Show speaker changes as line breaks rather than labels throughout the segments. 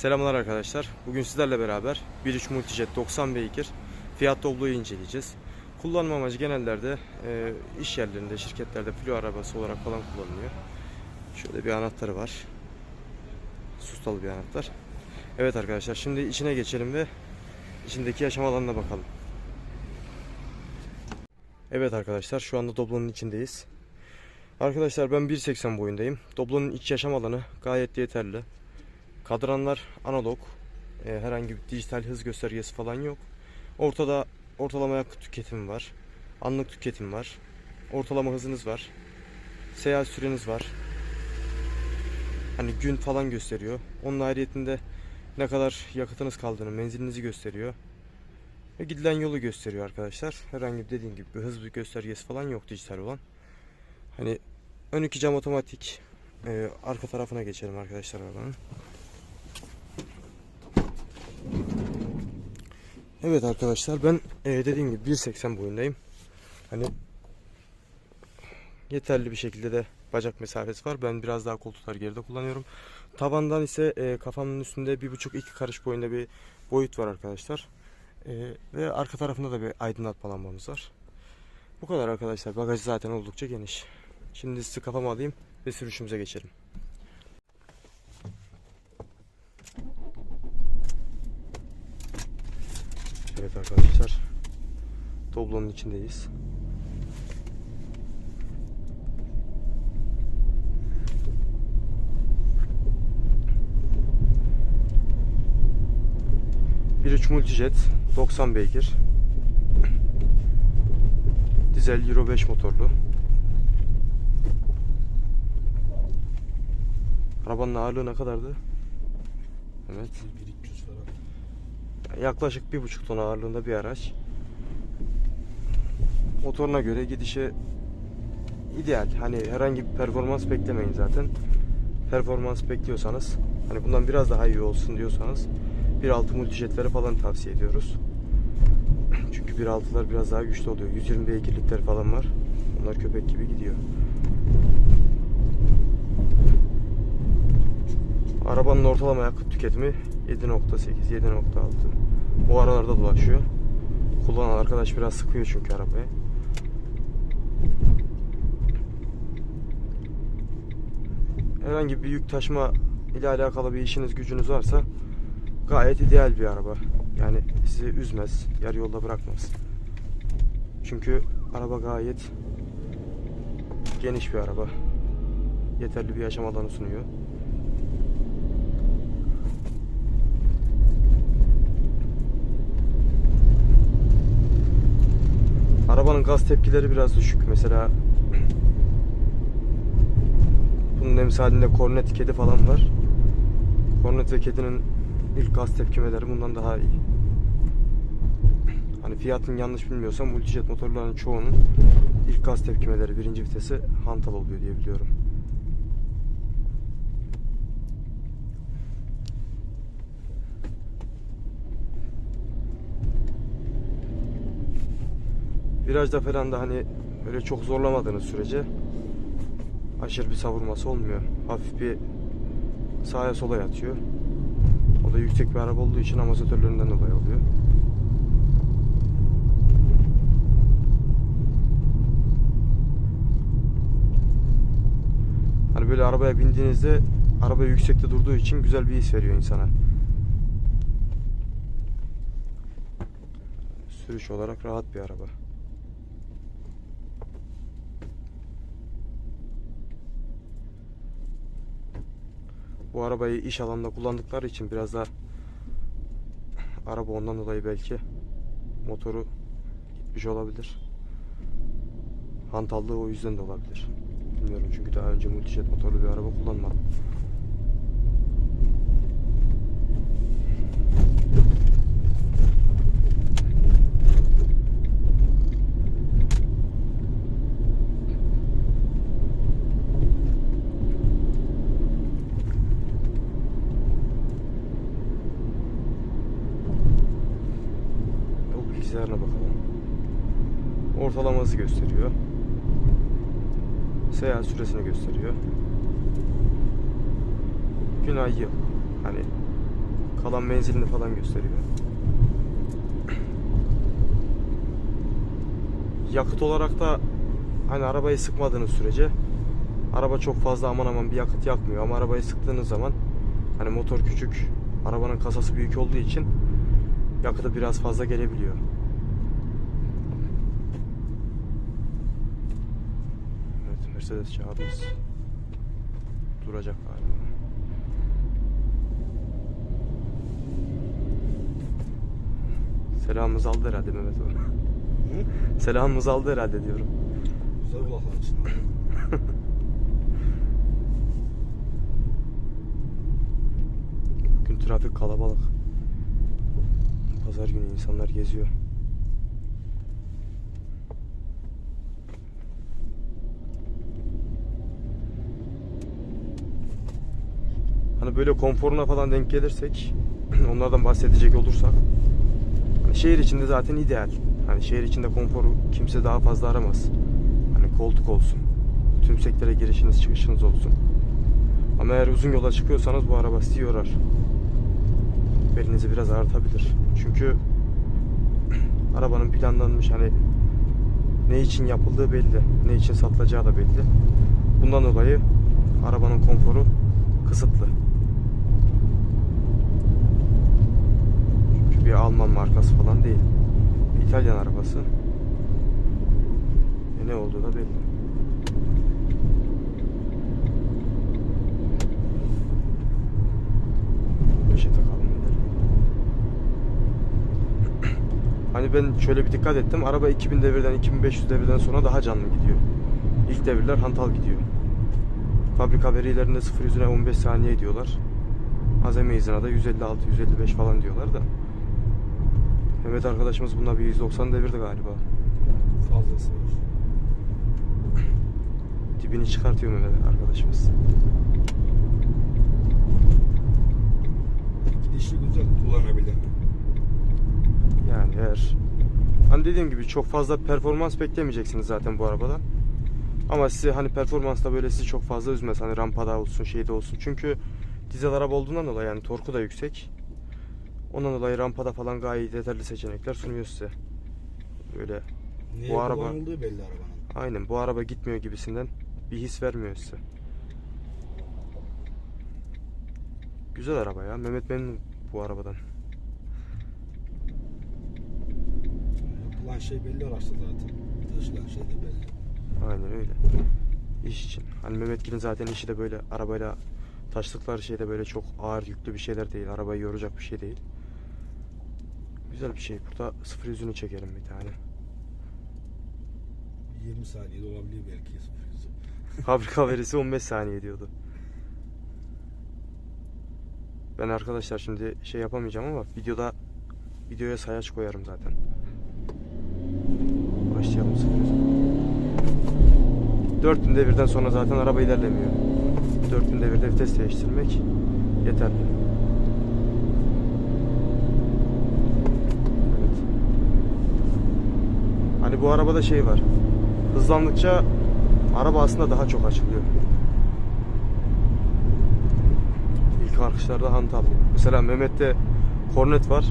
Selamlar arkadaşlar. Bugün sizlerle beraber 1.3 Multijet 90 beygir Fiat Doblo'yu inceleyeceğiz. Kullanma amacı genellerde e, iş yerlerinde, şirketlerde filo arabası olarak falan kullanılıyor. Şöyle bir anahtarı var. Sustalı bir anahtar. Evet arkadaşlar şimdi içine geçelim ve içindeki yaşam alanına bakalım. Evet arkadaşlar şu anda Doblo'nun içindeyiz. Arkadaşlar ben 1.80 boyundayım. Doblo'nun iç yaşam alanı gayet yeterli. Kadranlar analog. E, herhangi bir dijital hız göstergesi falan yok. Ortada ortalama yakıt tüketimi var. Anlık tüketim var. Ortalama hızınız var. Seyahat süreniz var. Hani gün falan gösteriyor. Onun ayrıyetinde ne kadar yakıtınız kaldığını, menzilinizi gösteriyor. Ve gidilen yolu gösteriyor arkadaşlar. Herhangi bir dediğim gibi bir hız bir göstergesi falan yok dijital olan. Hani ön iki cam otomatik. E, arka tarafına geçelim arkadaşlar arabanın. Evet arkadaşlar ben e, dediğim gibi 1.80 boyundayım. Hani yeterli bir şekilde de bacak mesafesi var. Ben biraz daha koltuklar geride kullanıyorum. Tavandan ise e, kafamın üstünde bir buçuk iki karış boyunda bir boyut var arkadaşlar. E, ve arka tarafında da bir aydınlatma lambamız var. Bu kadar arkadaşlar. Bagajı zaten oldukça geniş. Şimdi sizi kafama alayım ve sürüşümüze geçelim. Evet arkadaşlar. Toblonun içindeyiz. Bir üç Multijet 90 beygir. Dizel Euro 5 motorlu. Arabanın ağırlığı ne kadardı? Evet.
1300 falan.
Yaklaşık bir buçuk ton ağırlığında bir araç. Motoruna göre gidişe ideal. Hani herhangi bir performans beklemeyin zaten. Performans bekliyorsanız, hani bundan biraz daha iyi olsun diyorsanız 1.6 multijetleri falan tavsiye ediyoruz. Çünkü 1.6'lar biraz daha güçlü oluyor. 120 beygirlikler falan var. Onlar köpek gibi gidiyor. Arabanın ortalama yakıt tüketimi 7.8, 7.6. Bu aralarda dolaşıyor. Kullanan arkadaş biraz sıkıyor çünkü arabayı. Herhangi bir yük taşıma ile alakalı bir işiniz gücünüz varsa gayet ideal bir araba. Yani sizi üzmez, yarı yolda bırakmaz. Çünkü araba gayet geniş bir araba. Yeterli bir yaşam alanı sunuyor. Arabanın gaz tepkileri biraz düşük. Mesela bunun emsalinde kornet kedi falan var. Kornet ve kedinin ilk gaz tepkimeleri bundan daha iyi. Hani fiyatın yanlış bilmiyorsam multijet motorların çoğunun ilk gaz tepkimeleri birinci vitesi hantal oluyor diye biliyorum. Virajda falan da hani öyle çok zorlamadığınız sürece aşırı bir savurması olmuyor. Hafif bir sağa sola yatıyor. O da yüksek bir araba olduğu için amortisörlerinden dolayı oluyor. Hani böyle arabaya bindiğinizde araba yüksekte durduğu için güzel bir his veriyor insana. Sürüş olarak rahat bir araba. Bu arabayı iş alanında kullandıkları için biraz da araba ondan dolayı belki motoru gitmiş olabilir. Hantallığı o yüzden de olabilir. Bilmiyorum çünkü daha önce multijet motorlu bir araba kullanmadım. Bilgisayarına bakalım. Ortalama hızı gösteriyor. Seyahat süresini gösteriyor. Gün ay yıl. Hani Kalan menzilini falan gösteriyor. Yakıt olarak da hani arabayı sıkmadığınız sürece araba çok fazla aman aman bir yakıt yakmıyor ama arabayı sıktığınız zaman hani motor küçük, arabanın kasası büyük olduğu için yakıtı biraz fazla gelebiliyor. Evet Mercedes çağırmış. Duracak galiba. Selamımızı aldı herhalde Mehmet o.
Hı?
Selamımızı aldı herhalde diyorum.
Güzel kulaklar içinde.
Bugün trafik kalabalık. Pazar günü insanlar geziyor. Hani böyle konforuna falan denk gelirsek, onlardan bahsedecek olursak, hani şehir içinde zaten ideal. Hani şehir içinde konforu kimse daha fazla aramaz. Hani koltuk olsun, tüm sektöre girişiniz çıkışınız olsun. Ama eğer uzun yola çıkıyorsanız bu araba sizi yorar. Belinizi biraz ağrıtabilir. Çünkü arabanın planlanmış hani ne için yapıldığı belli, ne için satılacağı da belli. Bundan dolayı arabanın konforu kısıtlı. Bir Alman markası falan değil. Bir İtalyan arabası. E ne olduğu da belli. Bir şey takalım. Hani ben şöyle bir dikkat ettim. Araba 2000 devirden 2500 devirden sonra daha canlı gidiyor. İlk devirler hantal gidiyor. Fabrika verilerinde 0 yüzüne 15 saniye diyorlar. Azami hızına da 156 155 falan diyorlar da. Mehmet arkadaşımız bunda bir 190 devirdi galiba.
Fazlası var.
Dibini çıkartıyor Mehmet arkadaşımız.
Gidişi güzel kullanabilir.
Yani eğer hani dediğim gibi çok fazla performans beklemeyeceksiniz zaten bu arabadan. Ama sizi hani performansta böyle sizi çok fazla üzmez. Hani rampada olsun şeyde olsun. Çünkü dizel araba olduğundan dolayı yani torku da yüksek. Ondan dolayı rampada falan gayet yeterli seçenekler sunuyor size. Böyle
Niye
Bu araba-
kullanıldığı belli arabanın.
aynen bu araba gitmiyor gibisinden bir his vermiyor size. Güzel araba ya. Mehmet memnun bu arabadan.
Yapılan şey belli araçta zaten. Taşılan şey de belli.
Aynen öyle. İş için. Hani Mehmetgil'in zaten işi de böyle arabayla taşıdıkları şey de böyle çok ağır yüklü bir şeyler değil. Arabayı yoracak bir şey değil. Güzel bir şey. Burada sıfır yüzünü çekelim bir tane.
20 saniyede olabilir belki.
Fabrika verisi 15 saniye diyordu. Ben arkadaşlar şimdi şey yapamayacağım ama videoda videoya sayaç koyarım zaten. Başlayalım sıfır yüzü. 4000 devirden sonra zaten araba ilerlemiyor. 4000 devirde vites değiştirmek yeterli. Evet. Bu arabada şey var. Hızlandıkça araba aslında daha çok açılıyor. İlk arkışlarda hantal. Mesela Mehmet'te Kornet var.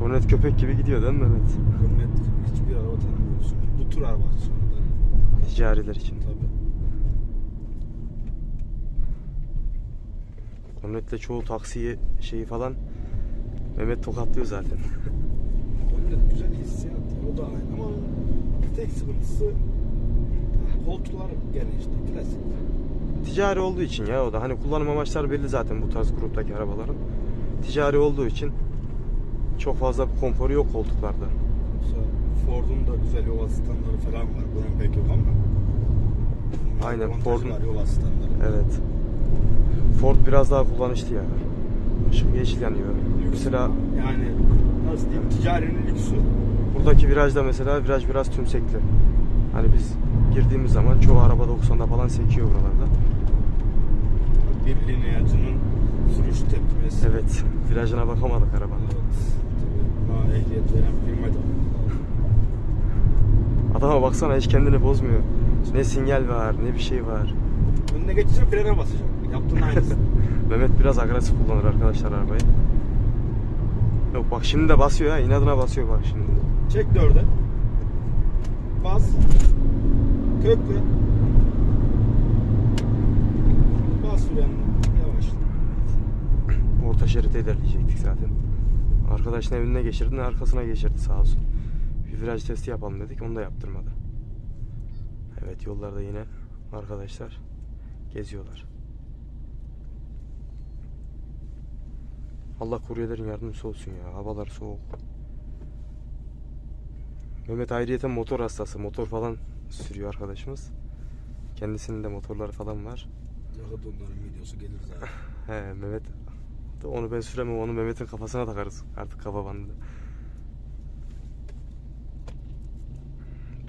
Kornet köpek gibi gidiyor değil mi Mehmet?
Hürmet hiçbir araba tanımıyorsun. Bu tür araba sonra
Ticariler için.
Tabii.
Kornet'le çoğu taksiyi şeyi falan Mehmet tokatlıyor zaten.
Hürmet güzel hissiyat. ya, O da aynı ama tek sıkıntısı koltuklar gene işte klasik.
Ticari olduğu için ya o da hani kullanım amaçları belli zaten bu tarz gruptaki arabaların. Ticari olduğu için çok fazla bir konforu yok koltuklarda.
Ford'un da güzel yol asistanları falan var. Bunun pek yok ama. Bunun
Aynen, Ford'un-
yol asistanları.
Evet. Ford biraz daha kullanışlı ya. Işık yeşil yanıyor. Mesela
Yani nasıl diyeyim ticarinin lüksü.
buradaki virajda mesela viraj biraz tümsekli. Hani biz girdiğimiz zaman çoğu araba 90'da falan sekiyor buralarda.
Bir lineacının sürüş tepkimesi.
Evet. Virajına bakamadık arabanın.
Evet. Tabii buna ehliyet veren firma da.
Adama baksana hiç kendini bozmuyor. Ne sinyal var ne bir şey var.
Önüne geçeceksin frene basacak. Yaptığın aynısı.
Mehmet biraz agresif kullanır arkadaşlar arabayı. Yok bak şimdi de basıyor ha. inadına basıyor bak şimdi.
Çek dörde. Bas. Kökle. Bas frenini. Yavaş.
Orta şerite ilerleyecektik zaten. Arkadaşın evine geçirdi, arkasına geçirdi sağ olsun. Bir viraj testi yapalım dedik, onu da yaptırmadı. Evet, yollarda yine arkadaşlar geziyorlar. Allah kuryelerin yardımcısı olsun ya. Havalar soğuk. Mehmet ayrıyeten motor hastası. Motor falan sürüyor arkadaşımız. Kendisinin de motorları falan var.
Yakıt onların videosu gelir zaten.
He Mehmet onu ben süremem onu Mehmet'in kafasına takarız artık kafa bandı.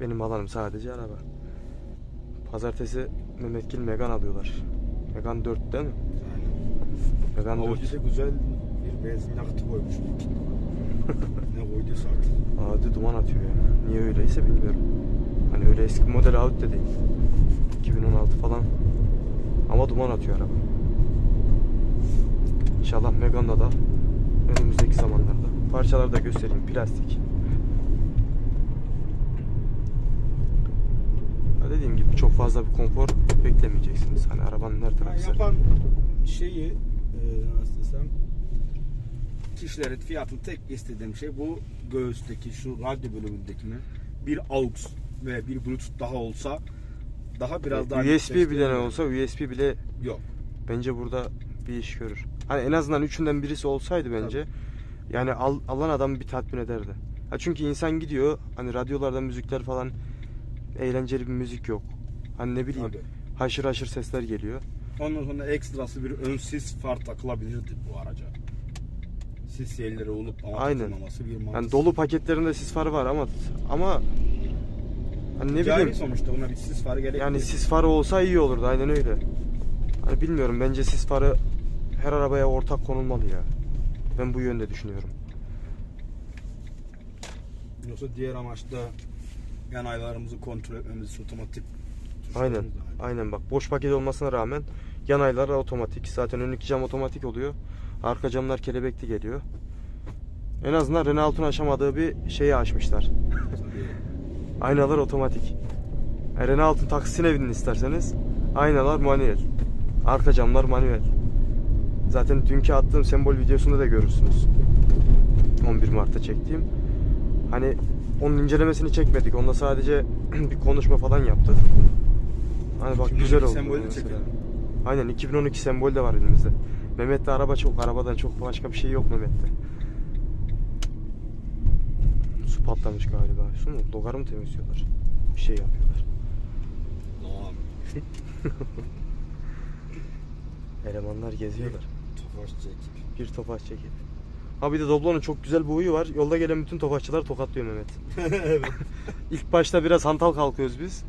Benim alanım sadece araba. Pazartesi Mehmetgil Megan alıyorlar. Megan 4 değil mi?
Aynen.
Megan 4.
Audi'de güzel bir benzin yakıtı koymuş. ne koyduysa artık.
Audi duman atıyor ya. Niye öyleyse bilmiyorum. Hani öyle eski model Audi de değil. 2016 falan. Ama duman atıyor araba. İnşallah Megane'da da önümüzdeki zamanlarda. Parçaları da göstereyim. Plastik. Ha dediğim gibi çok fazla bir konfor beklemeyeceksiniz. Hani arabanın her tarafı sarı.
yapan şeyi e, nasıl desem kişilerin fiyatını tek istediğim şey bu göğüsteki şu radyo bölümündekine bir aux ve bir bluetooth daha olsa daha biraz daha
USB bile
değil.
olsa USB bile
yok.
bence burada bir iş görür. Hani en azından üçünden birisi olsaydı bence yani al, alan adam bir tatmin ederdi. Ha çünkü insan gidiyor hani radyolarda müzikler falan eğlenceli bir müzik yok. Hani ne bileyim
Tabii.
haşır haşır sesler geliyor.
Ondan sonra ekstrası bir ön sis far takılabilirdi bu araca. Sis yerleri olup
Aynen.
bir mantık.
Yani dolu paketlerinde sis farı var ama ama hani ne bileyim
sonuçta buna bir sis farı gerekli.
yani sis farı olsa iyi olurdu aynen öyle. Hani bilmiyorum bence sis farı her arabaya ortak konulmalı ya. Ben bu yönde düşünüyorum.
Yoksa diğer amaçta yanaylarımızı kontrol etmemiz otomatik
Aynen. Aynen bak boş paket olmasına rağmen yan aylar otomatik. Zaten öndeki cam otomatik oluyor. Arka camlar kelebekli geliyor. En azından Renault'un aşamadığı bir şeyi aşmışlar. Aynalar otomatik. E, Renault'un taksisine binin isterseniz. Aynalar manuel. Arka camlar manuel. Zaten dünkü attığım sembol videosunda da görürsünüz. 11 Mart'ta çektiğim. Hani onun incelemesini çekmedik. Onda sadece bir konuşma falan yaptık. Hani bak
2012
güzel oldu.
sembolü de
mesela.
çekelim.
Aynen 2012 sembol de var elimizde. Mehmet'te araba çok. Arabadan çok başka bir şey yok Mehmet'te. Su patlamış galiba. Su mu? Logarı mı temizliyorlar? Bir şey yapıyorlar. Elemanlar geziyorlar.
Tofaş çekip.
Bir topaç çekip. Ha bir de Doblo'nun çok güzel bir huyu var. Yolda gelen bütün topaççılar tokatlıyor Mehmet.
evet.
İlk başta biraz hantal kalkıyoruz biz.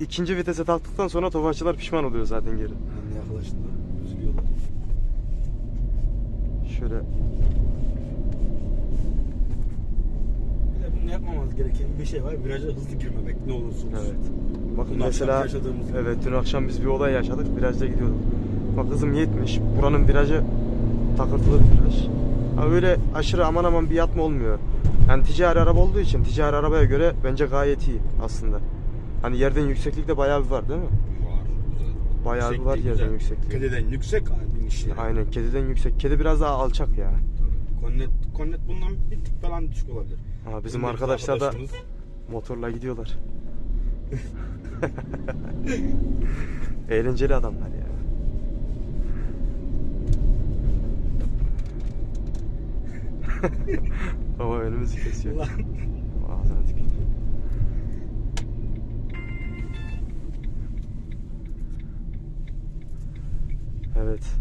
İkinci vitese taktıktan sonra topaççılar pişman oluyor zaten geri.
Yani yaklaştığında
Şöyle
Bir de bunu yapmamamız gereken bir şey var. Viraja hızlı girmemek ne olursa olsun.
Evet. Bakın
Dün akşam
mesela
gibi.
evet dün akşam biz bir olay yaşadık. Virajda gidiyorduk. Bak hızım 70. Buranın virajı takırtılı bir viraj. Ha öyle aşırı aman aman bir yatma olmuyor. Yani ticari araba olduğu için ticari arabaya göre bence gayet iyi aslında. Hani yerden yükseklik de bayağı bir var değil mi? Bayağı bir var yerden yüksekliği.
Kediden yüksek iş yeri.
Aynen kediden yüksek. Kedi biraz daha alçak ya.
Konnet, konnet bundan bir tık falan düşük olabilir.
Ha, bizim
Konnet
arkadaşlar da motorla gidiyorlar. Eğlenceli adamlar ya. Baba önümüzü kesiyor.
Ulan.
Evet.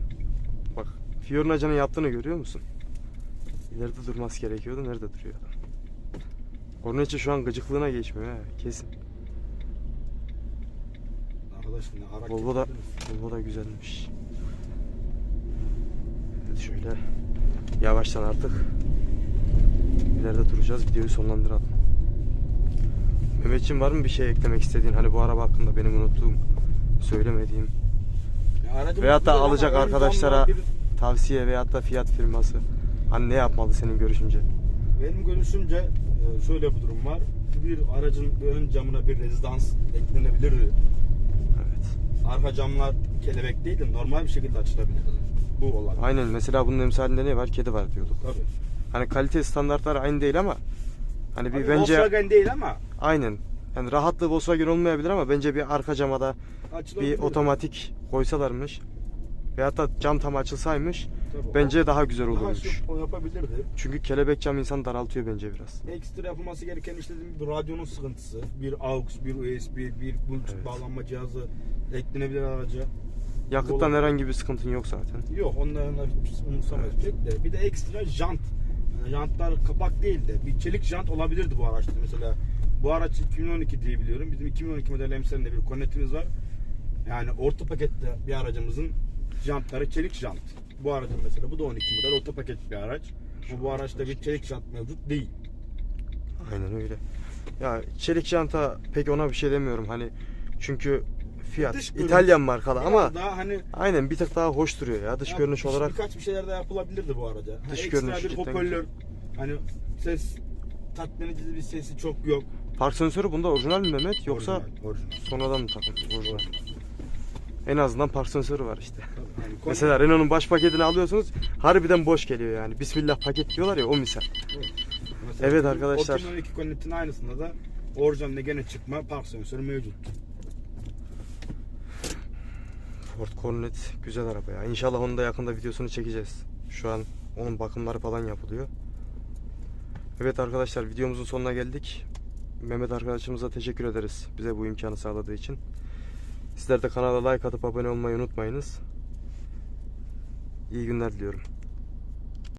Bak Fiornaca'nın yaptığını görüyor musun? İleride durması gerekiyordu. Nerede duruyor adam? Cornetto şu an gıcıklığına geçmiyor ha. Kesin.
Arkadaş ne
Volvo da. Volvo da güzelmiş. Evet şöyle yavaştan artık ileride duracağız. Videoyu sonlandıralım. Mehmetciğim var mı bir şey eklemek istediğin? Hani bu araba hakkında benim unuttuğum, söylemediğim.
Aracımız
Veyahut da
güzel ama
alacak
ön
arkadaşlara
camlar bir-
tavsiye veyahut da fiyat firması. Hani ne yapmalı senin görüşünce?
Benim görüşümce e, şöyle bir durum var. Bir aracın ön camına bir rezidans eklenebilirdi.
Evet.
Arka camlar kelebek değil de normal bir şekilde açılabilir. Bu olay.
Aynen mesela bunun emsalinde ne var? Kedi var diyorduk.
Tabii.
Hani kalite standartları aynı değil ama hani bir
Tabii
bence
Volkswagen değil ama
aynen. Yani rahatlığı Volkswagen olmayabilir ama bence bir arka camada. Bir otomatik koysalarmış veyahut da cam tam açılsaymış
Tabii.
bence daha güzel
Daha
olurmuş.
şık o yapabilirdi.
Çünkü kelebek cam insan daraltıyor bence biraz.
Ekstra yapılması gereken işte gibi radyonun sıkıntısı. Bir AUX, bir USB, bir Bluetooth
Evet.
bağlanma cihazı eklenebilir araca.
Yakıttan
Olabilir.
herhangi bir sıkıntın yok zaten.
Yok onların umursamayız pek de. Bir de ekstra jant. Jantlar kapak değil de bir çelik jant olabilirdi bu araçta mesela. Bu araç 2012 diye biliyorum. Bizim 2012 model emsalinde bir konetimiz var. Yani orta pakette bir aracımızın jantları çelik jant. Bu aracın mesela bu da 12 model orta paket bir araç. Ama bu araçta bir çelik jant mevcut değil.
Aynen öyle. Ya çelik janta pek ona bir şey demiyorum hani çünkü fiyat
Dış görünüş-
İtalyan markalı
Biraz
ama
daha hani
aynen bir tık daha hoş duruyor ya dış
Ya,
görünüş
bir-
olarak.
birkaç bir şeyler daha yapılabilirdi bu araca. Ha,
Dış
ekstra
görünüşü
bir
cidden
hoparlör. Hani ses tatmin edici bir sesi çok yok.
Park sensörü bunda orijinal mi Mehmet yoksa
Orijinal, orijinal.
sonradan mı takıldı? Orijinal. En azından park sensörü var işte.
Konu-
Mesela Renault'un baş paketini alıyorsunuz harbiden boş geliyor yani. Bismillah paket diyorlar ya o misal.
Mesela
Evet arkadaşlar.
2012 Connect'in aynısında da orijinalde gene çıkma park sensörü mevcut.
Ford Cornet güzel araba ya. İnşallah onun da yakında videosunu çekeceğiz. Şu an onun bakımları falan yapılıyor. Evet arkadaşlar videomuzun sonuna geldik. Mehmet arkadaşımıza teşekkür ederiz bize bu imkanı sağladığı için. Sizler de kanala like atıp abone olmayı unutmayınız. İyi günler diliyorum.